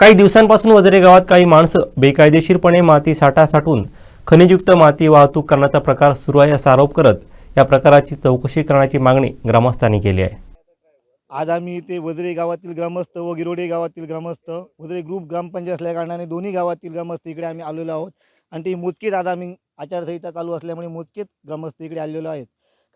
काही दिवसांपासून वजरे गावात काही माणसं बेकायदेशीरपणे माती साठा साठून खनिजयुक्त माती वाहतूक करण्याचा प्रकार सुरू आहे असा आरोप करत या प्रकाराची चौकशी करण्याची मागणी ग्रामस्थांनी केली आहे. आज आम्ही इथे वजरे गावातील ग्रामस्थ व गिरोडे गावातील ग्रामस्थ वजरे ग्रुप ग्रामपंचायत असल्या कारणाने दोन्ही गावातील ग्रामस्थ इकडे आम्ही आलेलो आहोत. आणि ते मोजकीत आज आम्ही आचारसंहिता चालू असल्यामुळे मोजकेच ग्रामस्थ इकडे आलेलो आहेत.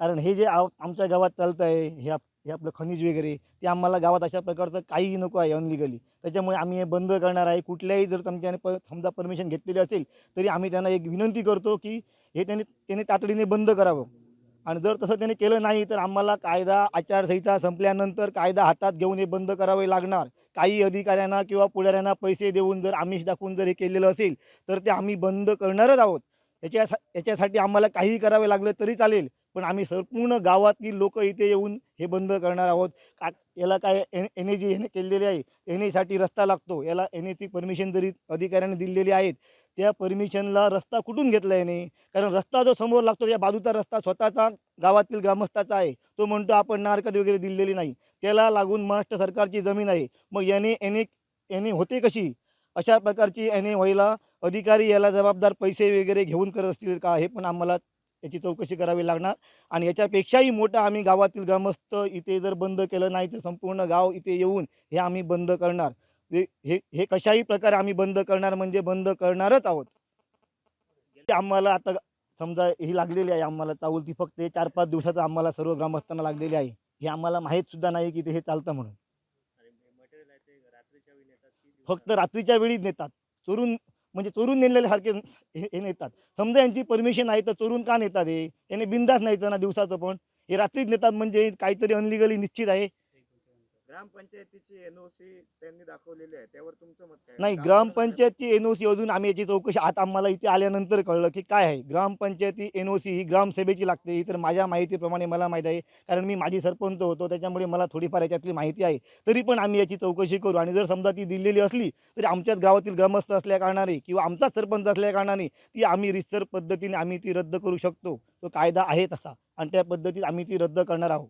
कारण हे जे आव आमच्या गावात चालतं आहे ह्या हे आपलं खनिज वगैरे ते आम्हाला गावात अशा प्रकारचं काहीही नको आहे अनलिगली त्याच्यामुळे आम्ही हे बंद करणार आहे. कुठल्याही जर तुमच्याने प समजा परमिशन घेतलेली असेल तरी आम्ही त्यांना एक विनंती करतो की हे त्यांनी त्यांनी तातडीने बंद करावं. आणि जर तसं त्याने केलं नाही तर आम्हाला कायदा आचारसंहिता संपल्यानंतर कायदा हातात घेऊन हे बंद करावे लागणार. काही अधिकाऱ्यांना किंवा पुढाऱ्यांना पैसे देऊन जर आमिष दाखवून जर हे केलेलं असेल तर ते आम्ही बंद करणारच आहोत. याच्या याच्यासाठी आम्हाला काहीही करावे लागलं तरी चालेल. पण आम्ही संपूर्ण गावातील लोक इथे येऊन हे बंद करणार आहोत. का याला काय एन एन ए जी ह्याने केलेली आहे एन एसाठी रस्ता लागतो. याला एन एची परमिशन जरी अधिकाऱ्याने दिलेली आहेत त्या परमिशनला रस्ता कुठून घेतला याने? कारण रस्ता जो समोर लागतो त्या बाजूचा रस्ता स्वतःचा गावातील ग्रामस्थाचा आहे. तो म्हणतो आपण नारकत वगैरे दिलेली नाही. त्याला लागून महाराष्ट्र सरकारची जमीन आहे. मग याने एने ए होते कशी? अशा प्रकारची एन ए व्हायला अधिकारी याला जबाबदार पैसे वगैरे घेऊन करत असतील का? हे पण आम्हाला याची चौकशी करावी लागणार. आणि याच्यापेक्षाही मोठं आम्ही गावातील ग्रामस्थ इथे जर बंद केलं नाही तर संपूर्ण गाव इथे येऊन हे आम्ही बंद करणार. हे हे हे कशाही प्रकारे आम्ही बंद करणार म्हणजे बंद करणारच आहोत. आम्हाला आता समजा ही लागलेली आहे आम्हाला चावल ती फक्त हे चार पाच दिवसाचं आम्हाला सर्व ग्रामस्थांना लागलेली आहे. हे आम्हाला माहीत सुद्धा नाही की ते हे चालतं म्हणून. फक्त रात्रीच्या वेळी नेतात. चोरून म्हणजे चोरून नेलेल्यासारखे हे हे नेतात. समजा यांची परमिशन आहे तर चोरून का नेतात हे? याने बिंदास नाही ना दिवसाचं पण. हे रात्रीच नेतात म्हणजे काहीतरी अनलिगली निश्चित आहे. ग्रामपंचायतीची एनओसी त्यांनी दाखवलेली आहे. त्यावर तुमचं मत काय? नाही ग्रामपंचायतची एन ओ सी अजून आम्ही याची चौकशी आता आम्हाला इथे आल्यानंतर कळलं की काय आहे. ग्रामपंचायती एन ओ सी ही ग्रामसभेची लागते ही तर माझ्या माहितीप्रमाणे मला माहीत आहे. कारण मी माझी सरपंच होतो त्याच्यामुळे मला थोडीफार याच्यातली माहिती आहे. तरी पण आम्ही याची चौकशी करू आणि जर समजा ती दिलेली असली तरी आमच्याच गावातील ग्रामस्थ असल्या कारणाने किंवा आमचाच सरपंच असल्या कारणाने ती आम्ही रिसर पद्धतीने आम्ही ती रद्द करू शकतो. तो कायदा आहे तसा. आणि त्या पद्धतीत आम्ही ती रद्द करणार आहोत.